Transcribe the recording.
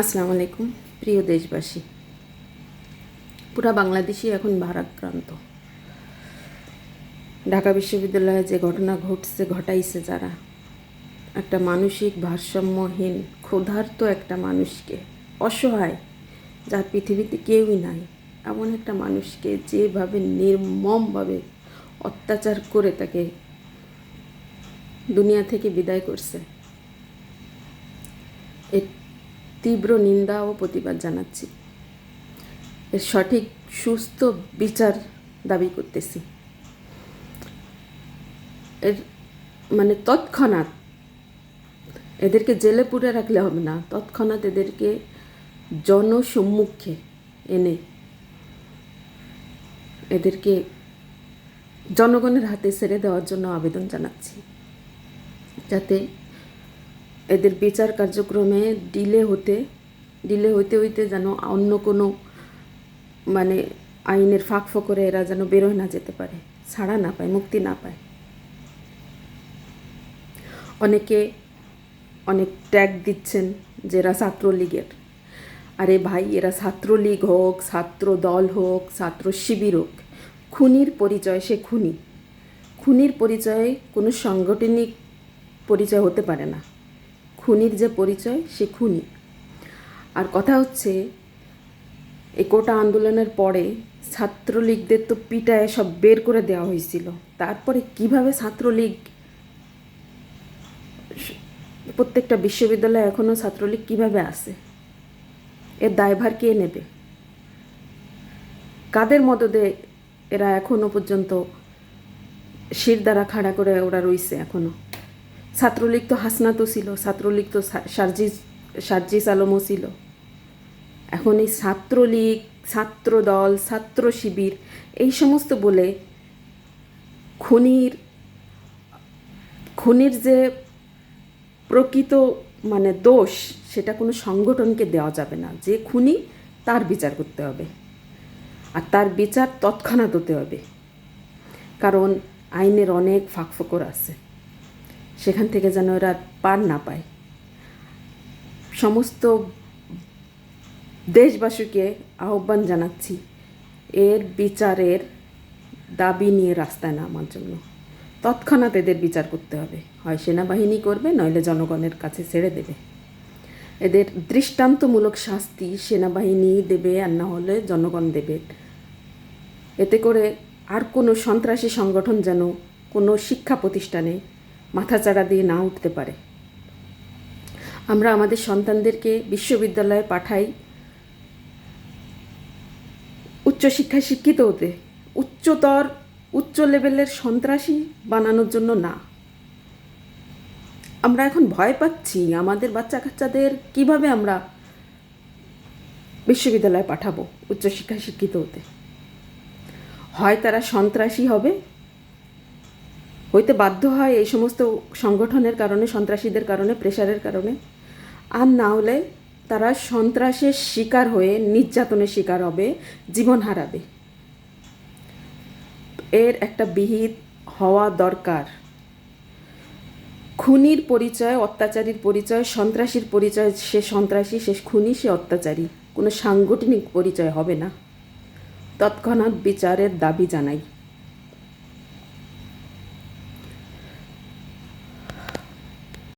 আসসালামু আলাইকুম, প্রিয় দেশবাসী। পুরা বাংলাদেশই এখন ভারাক্রান্ত। ঢাকা বিশ্ববিদ্যালয়ে যে ঘটনা ঘটছে, ঘটাইছে যারা, একটা মানসিক ভারসাম্যহীন, ক্ষুধার্ত একটা মানুষকে, অসহায়, যার পৃথিবীতে কেউই নাই, এমন একটা মানুষকে যেভাবে নির্মমভাবে অত্যাচার করে তাকে দুনিয়া থেকে বিদায় করছে। তীব্র নিন্দা ও প্রতিবাদ জানাচ্ছি। এর সঠিক, সুস্থ বিচার দাবি করতেছি। এর মানে তৎক্ষণাৎ এদেরকে জেলে পুরে রাখলে হবে না। তৎক্ষণাৎ এদেরকে জনসম্মুখে এনে এদেরকে জনগণের হাতে ছেড়ে দেওয়ার জন্য আবেদন জানাচ্ছি। যাতে এদের বিচার কার্যক্রমে ডিলে হতে ডিলে হইতে হইতে যেন অন্য কোনো মানে আইনের ফাঁক ফোকরে এরা যেন বেরোয় না যেতে পারে, ছাড়া না পায়, মুক্তি না পায়। অনেকে অনেক ট্যাগ দিচ্ছেন যে এরা ছাত্রলীগের। আরে ভাই, এরা ছাত্রলীগ হোক, ছাত্র দল হোক, ছাত্র শিবির হোক, খুনির পরিচয় সে খুনি। খুনির পরিচয়ে কোনো সাংগঠনিক পরিচয় হতে পারে না। খুনির যে পরিচয়, সে খুনি। আর কথা হচ্ছে এই কোটা আন্দোলনের পরে ছাত্রলীগদের তো পিটায় সব বের করে দেওয়া হয়েছিল। তারপরে কীভাবে ছাত্রলীগ, প্রত্যেকটা বিশ্ববিদ্যালয়ে এখনও ছাত্রলীগ কীভাবে আছে? এর দায়ভার কে নেবে? কাদের মদদে এরা এখনও পর্যন্ত শির দ্বারা খাড়া করে ওরা রইছে এখনও? ছাত্রলীগ তো হাসনাতও ছিল, ছাত্রলীগ তো সার্জিস সার্জিস আলমও ছিল। এখন এই ছাত্রলীগ ছাত্র দল ছাত্র শিবির এই সমস্ত বলে খুনির খুনির যে প্রকৃত মানে দোষ, সেটা কোনো সংগঠনকে দেওয়া যাবে না। যে খুনি, তার বিচার করতে হবে। আর তার বিচার তৎক্ষণাৎ হতে হবে। কারণ আইনের অনেক ফাঁকফোকর আছে। সেখান থেকে যেন এরা পার না পায়। সমস্ত দেশবাসীকে আহ্বান জানাচ্ছি, এর বিচারের দাবি নিয়ে রাস্তায় নামার জন্য। তৎক্ষণাৎ এদের বিচার করতে হবে। হয় সেনাবাহিনী করবে, নইলে জনগণের কাছে ছেড়ে দেবে। এদের দৃষ্টান্তমূলক শাস্তি সেনাবাহিনী দেবে আর না হলে জনগণ দেবে। এতে করে আর কোনো সন্ত্রাসী সংগঠন যেন কোনো শিক্ষা প্রতিষ্ঠানে মাথাচাড়া দিয়ে না উঠতে পারে। আমরা আমাদের সন্তানদেরকে বিশ্ববিদ্যালয়ে পাঠাই। উচ্চশিক্ষায় শিক্ষিত হতে। উচ্চতর, উচ্চ লেভেলের সন্ত্রাসী বানানোর জন্য না। আমরা এখন ভয় পাচ্ছি, আমাদের বাচ্চা কাচ্চাদের কীভাবে আমরা বিশ্ববিদ্যালয়ে পাঠাবো উচ্চশিক্ষায় শিক্ষিত হতে। হয় তারা সন্ত্রাসী হবে হইতে বাধ্য হয় এই সমস্ত সংগঠনের কারণে, সন্ত্রাসীদের কারণে প্রেশারের কারণে। আর না হলে তারা সন্ত্রাসের শিকার হয়ে, নির্যাতনের শিকার হবে, জীবন হারাবে। এর একটা বিহিত হওয়া দরকার। খুনির পরিচয়, অত্যাচারীর পরিচয়, সন্ত্রাসীর পরিচয়, সে সন্ত্রাসী, সে খুনি, সে অত্যাচারী। কোনো সাংগঠনিক পরিচয় হবে না। তৎক্ষণাৎ বিচারের দাবি জানাই।